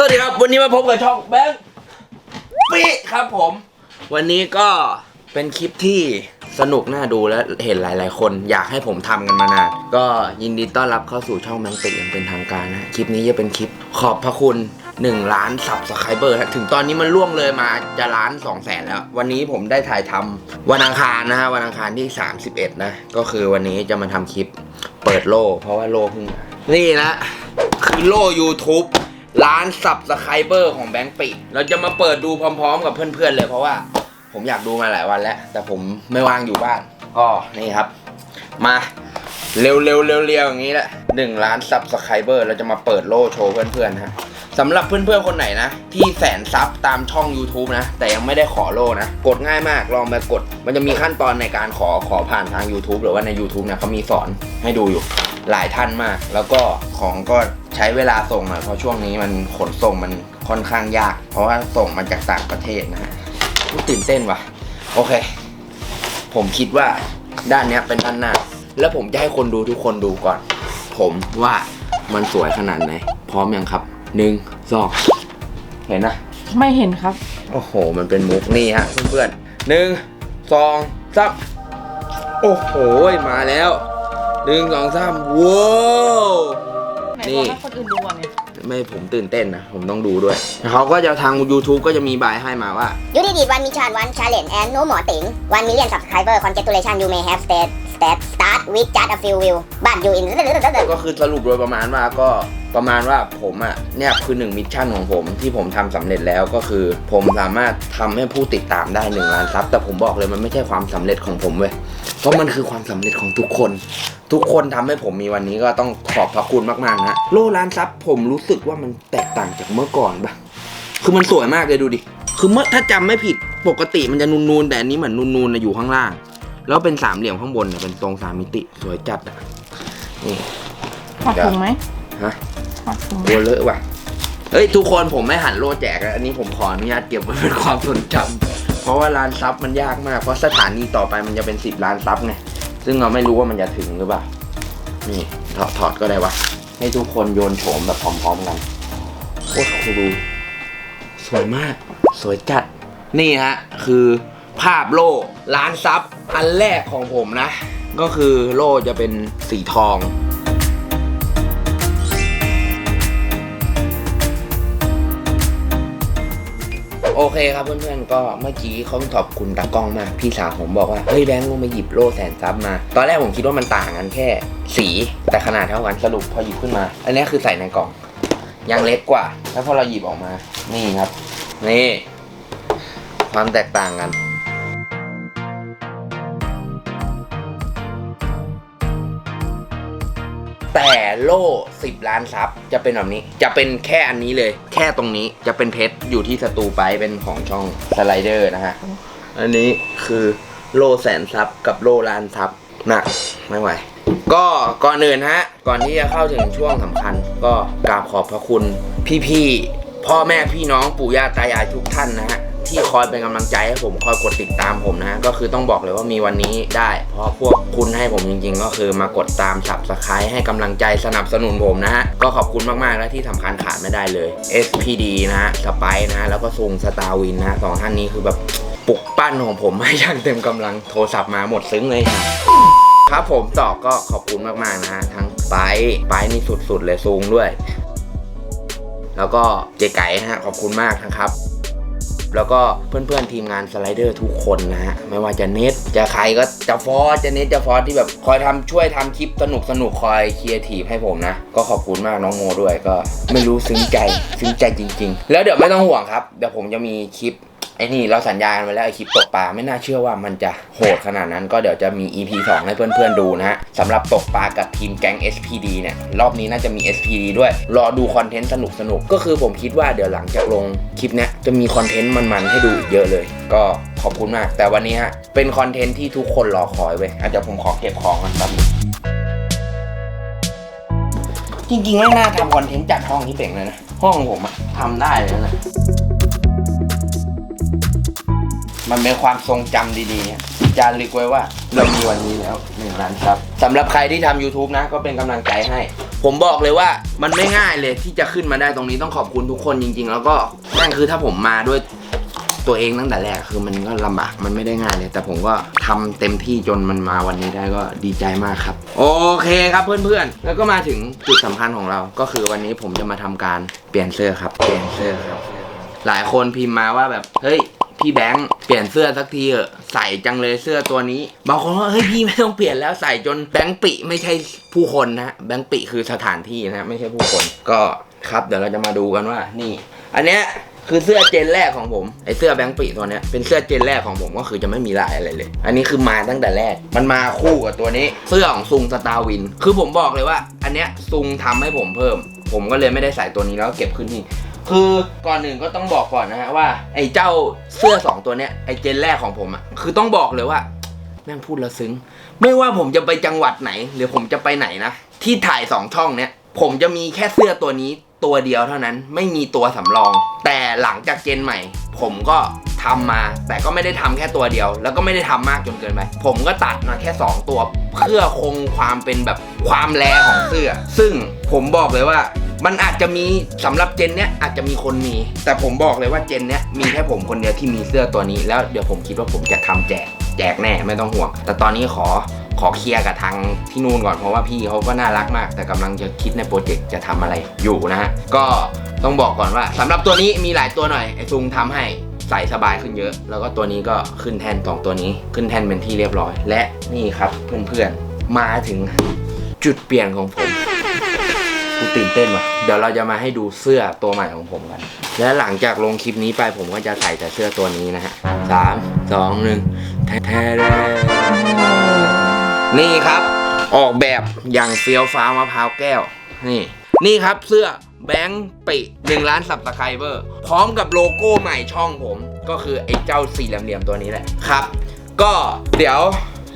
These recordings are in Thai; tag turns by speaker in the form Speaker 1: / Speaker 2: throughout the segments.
Speaker 1: สวัสดีครับ วันนี้มาพบกับช่องแบงค์ปีครับผม วันนี้ก็เป็นคลิปที่สนุกน่าดูและเห็นหลาย ๆ คนอยากให้ผมทำกันมานานก็ยินดีต้อนรับเข้าสู่ช่องแบงค์ปีอย่างเป็นทางการนะคลิปนี้จะเป็นคลิปขอบพระคุณ 1 ล้านซับสไครเบอร์ถึงตอนนี้มันล่วงเลยมาจะล้าน2แสนแล้ว วันนี้ผมได้ถ่ายทำวันอังคารนะฮะวันอังคารที่ 31 นะ ก็คือวันนี้จะมาทำคลิปเปิดโลเพราะว่าโลเพิ่งมานี่นะ คือโล่ YouTube ล้านสับสไครเบอร์ของแบงค์ปีเราจะมาเปิดดูพร้อม ๆ กับเพื่อนๆเลยเพราะว่า ผมอยากดูมาหลายวันแล้ว แต่ผมไม่ว่างอยู่บ้านก็นี่ครับ มาเร็วๆเร็วๆเร็วอย่างนี้แหละหนึ่งล้านซับสไครเบอร์เราจะมาเปิดโล่โชว์เพื่อนๆนะฮะสำหรับเพื่อนๆคนไหนนะ ที่แสนซับตามช่อง YouTube นะ แต่ยังไม่ได้ขอโล่นะ กดง่ายมากลองไปกด มันจะมีขั้นตอนในการขอขอผ่านทาง YouTube หรือว่าใน YouTube เนี่ยเขามีสอนให้ดูอยู่ หลายท่านมาก แล้วก็ของก็ใช้เวลาส่งหน่อยเพราะช่วงนี้มันขนส่งมันค่อนข้างยาก เพราะว่าส่งมาจากต่างประเทศนะฮะอุ๊ยตื่นเต้นว่ะ โอเค ผมคิดว่าด้านเนี้ยเป็นด้านหน้า แล้วผมจะให้คนดูทุกคนดูก่อน ผมว่ามันสวยขนาดไหน พร้อมยังครับหนึ่งสองเห็นนะ
Speaker 2: ไม่เห็นครับ
Speaker 1: โอ้โห มันเป็นมุกนี่ฮะเพื่อนๆหนึ่งสองสามโอ้โห มาแล้ว หนึ่งสองสามว้าว
Speaker 2: ไหน
Speaker 1: นี่
Speaker 2: บอกให้คนอื่นดูอะไง
Speaker 1: ไม่ผมตื่นเต้นนะ ผมต้องดูด้วย เขาก็จะทาง YouTube ก็จะมีบายให้มาว่า
Speaker 3: You did it one mission, one challenge, and no more thing. One million subscriber, congratulations, you may have stayed, stayed, start with just a few view, but you in
Speaker 1: ก็คือสรุปโดยประมาณว่าก็ประมาณว่าผมอะเนี่ยคือหนึ่งมิชชั่นของผมที่ผมทำสำเร็จแล้วก็คือ ผมสามารถทำให้ผู้ติดตามได้หนึ่งล้านซับแต่ผมบอกเลยมันไม่ใช่ความสำเร็จของผมเว้ยเพราะมันคือความสำเร็จของทุกคน ทุกคนทำให้ผมมีวันนี้ก็ต้องขอบพระคุณมากๆนะโลล้านซับผมรู้สึกว่ามันแตกต่างจากเมื่อก่อนปะคือมันสวยมากเลยดูดิ คือเมื่อถ้าจำไม่ผิดปกติมันจะนูนๆแต่อันนี้เหมือนนูนๆนะอยู่ข้างล่าง แล้วเป็นสามเหลี่ยมข้างบนเนี่ยเป็นทรงสามมิติสวยจัดอะนี่
Speaker 2: ถอดถุงไหม
Speaker 1: ฮะ
Speaker 2: ถอดถุง
Speaker 1: ตัวเลอะว่ะเฮ้ยทุกคนผมไม่หันโลแจกอะอันนี้ผมขออนุญาตเก็บไว้เป็นความทรงจำเพราะว่าร้านซับมันยากมากเพราะสถานีต่อไปมันจะเป็นสิบล้านซับไง ซึ่งเราไม่รู้ว่ามันจะถึงหรือเปล่า นี่ถอดถอดก็ได้วะ ให้ทุกคนโยนโฉมแบบพร้อมๆกันโคตรคูลสวยมาก สวยจัด นี่ฮะ คือภาพโล่ล้านซับอันแรกของผมนะ ก็คือโล่จะเป็นสีทอง โอเคครับเพื่อนๆก็เมื่อกี้เขาขอบคุณตากล้องมาก พี่สาวผมบอกว่า เฮ้ยแบงค์ลงมาหยิบโล่แสนซับมา ตอนแรกผมคิดว่ามันต่างกันแค่ สี แต่ขนาดเท่ากันสรุปพอหยิบขึ้นมา อันนี้คือใส่ในกล่องยังเล็กกว่า แล้วพอเราหยิบออกมา นี่ครับ นี่ ความแตกต่างกัน แต่โล่ 10 ล้านซับจะเป็นแบบนี้ จะเป็นแค่อันนี้เลย แค่ตรงนี้จะเป็นเพชรอยู่ที่สตูไปเป็นของช่องสไลเดอร์นะฮะ อันนี้คือโล่แสนซับกับโล่ล้านซับหนะไม่ไหวก็ก่อนอื่นฮะ ก่อนที่จะเข้าถึงช่วงสำคัญ ก็กราบขอบพระคุณพี่ๆพ่อแม่พี่น้องปู่ย่าตายายทุกท่านนะฮะ ที่คอยเป็นกำลังใจให้ผมคอยกดติดตามผมนะก็คือต้องบอกเลยว่ามีวันนี้ได้ เพราะพวกคุณให้ผมจริง ๆ ก็คือมากดตามสับสไครให้กำลังใจสนับสนุนผมนะฮะก็ขอบคุณมากๆและที่สำคัญขาดไม่ได้เลย SPD นะฮะสไปนะฮะแล้วก็ซุงสตาร์วินนะสองท่านนี้คือแบบปลุกปั้นของผมให้อย่างเต็มกำลังโทรศัพท์มาหมดซึ้งเลยครับครับผมต่อก็ขอบคุณมาก ๆ นะฮะ ทั้งไปไปนี่สุด ๆ เลยซุงด้วย แล้วก็เจ๊ไก่ฮะ ขอบคุณมากนะครับ แล้วก็เพื่อนๆทีมงานสไลเดอร์ทุกคนนะฮะไม่ว่าจะเน็ตจะใครก็จะฟอสจะเน็ตจะฟอสที่แบบคอยทำช่วยทำคลิปสนุกสนุกคอยเคียร์ทีให้ผมนะ ก็ขอบคุณมากน้องโมด้วยก็ ไม่รู้ซึ้งใจซึ้งใจจริง ๆ แล้วเดี๋ยวไม่ต้องห่วงครับเดี๋ยวผมจะมีคลิป ไอ้นี่เราสัญญากันไว้แล้วไอคลิปตกปลาไม่น่าเชื่อว่ามันจะโหดขนาดนั้น ก็เดี๋ยวจะมี EP 2 ให้เพื่อนๆดูนะฮะสำหรับตกปลากับทีมแก๊ง SPD เนี่ย รอบนี้น่าจะมี SPD ด้วย รอดูคอนเทนต์สนุกๆก็คือผมคิดว่าเดี๋ยวหลังจากลงคลิปเนี้ยจะมีคอนเทนต์มันๆให้ดูอีกเยอะเลย ก็ขอบคุณมาก แต่วันนี้ฮะเป็นคอนเทนต์ที่ทุกคนรอคอยเว้ยอาจจะเดี๋ยวผมขอเก็บของกันแป๊บนึงจริงๆไม่น่าทำคอนเทนต์จัดห้องที่เป่งเลยนะห้องผมอะทำได้เลยนะ มันเป็นความทรงจำดีๆอะจารึกไว้ว่า เรามีวันนี้แล้วหนึ่งล้านครับสำหรับใครที่ทำ YouTube นะ ก็เป็นกำลังใจให้ ผมบอกเลยว่ามันไม่ง่ายเลยที่จะขึ้นมาได้ตรงนี้ต้องขอบคุณทุกคนจริง ๆ แล้วก็แม่งคือถ้าผมมาด้วยตัวเองตั้งแต่แรกคือมันก็ลำบากมันไม่ได้ง่ายเลย แต่ผมก็ทำเต็มที่จนมันมาวันนี้ได้ก็ดีใจมากครับ โอเคครับเพื่อนๆ แล้วก็มาถึงจุดสำคัญของเรา ก็คือวันนี้ผมจะมาทำการเปลี่ยนเสื้อครับเปลี่ยนเสื้อครับ หลายคนพิมพ์มาว่าแบบ เฮ้ย พี่แบงค์เปลี่ยนเสื้อสักทีเถอะใส่จังเลยเสื้อตัวนี้บางคนว่าเฮ้ยพี่ไม่ต้องเปลี่ยนแล้วใส่จนแบงค์ปิไม่ใช่ผู้คนนะแบงค์ปิคือสถานที่นะไม่ใช่ผู้คนก็ครับเดี๋ยวเราจะมาดูกันว่านี่ อันเนี้ยคือเสื้อเจนแรกของผมไอเสื้อแบงค์ปิตัวเนี้ยเป็นเสื้อเจนแรกของผมก็คือจะไม่มีลายอะไรเลย อันนี้คือมาตั้งแต่แรก มันมาคู่กับตัวนี้ เสื้อของซุงสตาร์วิน คือผมบอกเลยว่า อันเนี้ยซุงทำให้ผมเพิ่ม ผมก็เลยไม่ได้ใส่ตัวนี้แล้วเก็บขึ้นนี่ คือก่อนหนึ่งก็ต้องบอกก่อนนะฮะว่า ไอ้เจ้าเสื้อสองตัวเนี้ยไอ้เจนแรกของผมอะคือต้องบอกเลยว่าแม่งพูดแล้วซึ้ง ไม่ว่าผมจะไปจังหวัดไหน หรือผมจะไปไหนนะที่ถ่ายสองช่องเนี้ยผมจะมีแค่เสื้อตัวนี้ตัวเดียวเท่านั้นไม่มีตัวสำรอง แต่หลังจากเจนใหม่ ผมก็ทำมา แต่ก็ไม่ได้ทำแค่ตัวเดียว แล้วก็ไม่ได้ทำมากจนเกินไป ผมก็ตัดมาแค่ 2 ตัว เพื่อคงความเป็นแบบความแรของเสื้อ ซึ่งผมบอกเลยว่า มันอาจจะมีสำหรับเจนเนี้ยอาจจะมีคนมี แต่ผมบอกเลยว่าเจนเนี้ยมีแค่ผมคนเดียวที่มีเสื้อตัวนี้แล้วเดี๋ยวผมคิดว่าผมจะทำแจกแจกแน่ไม่ต้องห่วง แต่ตอนนี้ขอขอเคลียร์กับทางที่นู่นก่อนเพราะว่าพี่เขาก็น่ารักมาก แต่กำลังจะคิดในโปรเจกต์จะทำอะไรอยู่นะฮะก็ต้องบอกก่อนว่าสำหรับตัวนี้มีหลายตัวหน่อยไอซุงทำให้ใส่สบายขึ้นเยอะ แล้วก็ตัวนี้ก็ขึ้นแทนสองตัวนี้ขึ้นแทนเป็นที่เรียบร้อย และนี่ครับเพื่อนๆมาถึงจุดเปลี่ยนของผม กูตื่นเต้นว่ะ เดี๋ยวเราจะมาให้ดูเสื้อตัวใหม่ของผมกัน และหลังจากลงคลิปนี้ไปผมก็จะใส่แต่เสื้อตัวนี้นะฮะสามสองหนึ่งแท้แท้นี่ครับ ออกแบบอย่างเฟี้ยวฟ้าวมะพร้าวแก้ว นี่ นี่ครับเสื้อแบงค์ปิหนึ่งล้านสับสไครเบอร์ พร้อมกับโลโก้ใหม่ช่องผม ก็คือไอ้เจ้าสี่เหลี่ยมๆตัวนี้แหละครับ ก็เดี๋ยว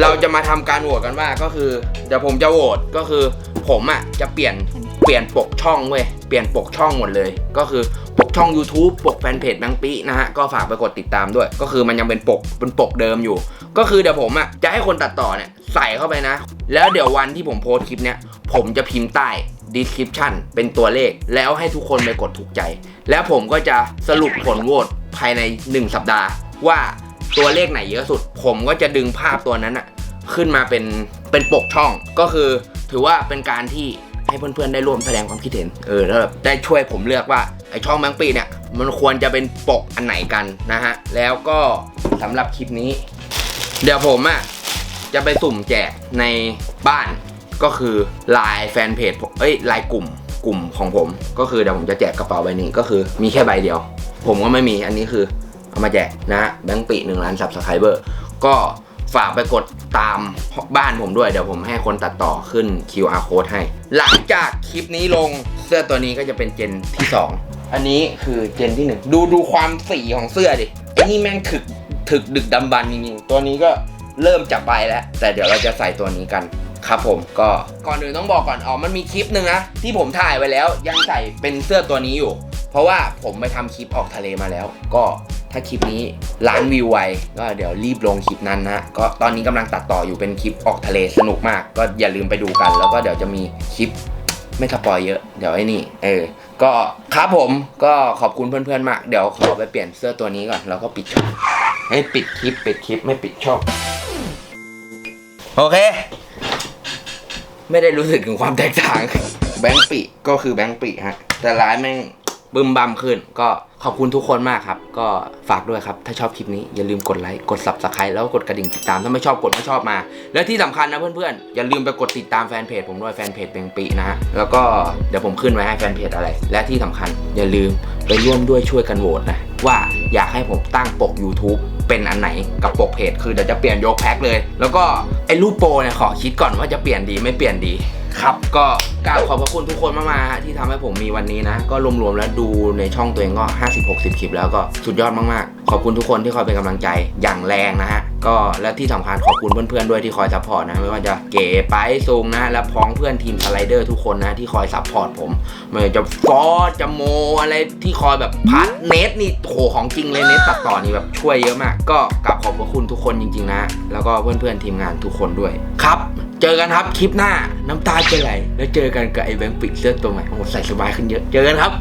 Speaker 1: เราจะมาทำการโหวตกันว่าก็คือเดี๋ยวผมจะโหวตก็คือผมอะจะเปลี่ยน เปลี่ยนปกช่องเว้ย เปลี่ยนปกช่องหมดเลย ก็คือปกช่อง YouTube ปกแฟนเพจแบงปีนะฮะ ก็ฝากไปกดติดตามด้วย ก็คือมันยังเป็นปกเป็นปกเดิมอยู่ ก็คือเดี๋ยวผมอะจะให้คนตัดต่อเนี่ยใส่เข้าไปนะ แล้วเดี๋ยววันที่ผมโพสคลิปเนี้ยผมจะพิมพ์ใต้ description เป็นตัวเลข แล้วให้ทุกคนไปกดถูกใจ แล้วผมก็จะสรุปผลโหวตภายใน 1 สัปดาห์ ว่าตัวเลขไหนเยอะสุด ผมก็จะดึงภาพตัวนั้นอะขึ้นมาเป็นเป็นปกช่องก็คือถือว่าเป็นการที่ ให้เพื่อนๆได้ร่วมแสดงความคิดเห็น เออแล้วแบบได้ช่วยผมเลือกว่าไอช่องแบงปีเนี่ย มันควรจะเป็นปกอันไหนกันนะฮะ แล้วก็สำหรับคลิปนี้ เดี๋ยวผมอะจะไปสุ่มแจกในบ้านก็คือไลน์แฟนเพจเอ้ยไลน์กลุ่มกลุ่มของผม ก็คือเดี๋ยวผมจะแจกกระเป๋าใบนี้ก็คือมีแค่ใบเดียว ผมก็ไม่มีอันนี้คือเอามาแจกนะฮะแบงค์ปีหนึ่งล้านซับสไครเบอร์ก็ ฝากไปกดตามบ้านผมด้วย เดี๋ยวผมให้คนตัดต่อขึ้น QR code ให้ หลังจากคลิปนี้ลงเสื้อตัวนี้ก็จะเป็นเจนที่ 2 อันนี้คือเจนที่ 1 ดูดูความสีของเสื้อดิไอ้นี่แม่งถึกถึกดึกดำบรรจริงๆตัวนี้ก็เริ่มจะไปแล้ว แต่เดี๋ยวเราจะใส่ตัวนี้กันครับผมก็ก่อนอื่นต้องบอกก่อนอ๋อมันมีคลิปหนึ่งนะที่ผมถ่ายไว้แล้วยังใส่เป็นเสื้อตัวนี้อยู่ เพราะว่าผมไปทำคลิปออกทะเลมาแล้ว ก็ ถ้าคลิปนี้ล้านวิวไวก็เดี๋ยวรีบลงคลิปนั้นนะก็ตอนนี้กำลังตัดต่ออยู่เป็นคลิปออกทะเลสนุกมาก ก็อย่าลืมไปดูกัน แล้วก็เดี๋ยวจะมีคลิปไม่สปอยเยอะ เดี๋ยวไอ้นี่ เออ ก็ครับผมก็ขอบคุณเพื่อนๆมาก เดี๋ยวขอไปเปลี่ยนเสื้อตัวนี้ก่อน แล้วก็ปิดช่องให้ปิดคลิปปิดคลิปไม่ปิดช่องโอเค ไม่ได้รู้สึกถึงความแตกต่าง แบงค์ปีก็คือแบงค์ปีฮะ แต่ร้านแม่งบึมบัมขึ้นก็ ขอบคุณทุกคนมากครับ ก็ฝากด้วยครับ ถ้าชอบคลิปนี้อย่าลืมกดไลค์กด subscribe แล้วก็กดกระดิ่งติดตามถ้าไม่ชอบกดไม่ชอบมา และที่สำคัญนะเพื่อนๆ อย่าลืมไปกดติดตามแฟนเพจผมด้วยแฟนเพจแบงปีนะฮะแล้วก็เดี๋ยวผมขึ้นไว้ให้แฟนเพจอะไร และที่สำคัญอย่าลืมไปร่วมด้วยช่วยกันโหวตนะว่าอยากให้ผมตั้งปก YouTube เป็นอันไหนกับปกเพจคือเดี๋ยวจะเปลี่ยนยกแพ็คเลย แล้วก็ไอ้รูปโปรเนี่ยขอคิดก่อนว่าจะเปลี่ยนดีไม่เปลี่ยนดี ครับก็กราบขอบพระคุณทุกคนมากๆฮะที่ทำให้ผมมีวันนี้นะ ก็รวมๆแล้วดูในช่องตัวเองก็ 50-60 คลิปแล้วก็สุดยอดมากๆ ขอบคุณทุกคนที่คอยเป็นกำลังใจอย่างแรงนะฮะ ก็และที่สำคัญขอบคุณเพื่อนๆด้วยที่คอยซัพพอร์ตนะ ไม่ว่าจะเก๋ไปซุงนะ และพ้องเพื่อนทีมสไลเดอร์ทุกคนนะ ที่คอยซัพพอร์ตผมไม่ว่าจะฟอสจะโมอะไรที่คอยแบบพัดเนทนี่โหของจริงเลยเนทตัดต่อนี่แบบช่วยเยอะมาก ก็กราบขอบพระคุณทุกคนจริง ๆ นะ แล้วก็เพื่อนๆทีมงานทุกคนด้วยครับ เจอกันครับคลิปหน้าน้ำตาจะไหลแล้วเจอกันกับไอ้แบงค์ปิกเสื้อตัวใหม่โอ้โหใส่สบายขึ้นเยอะ เจอกันครับ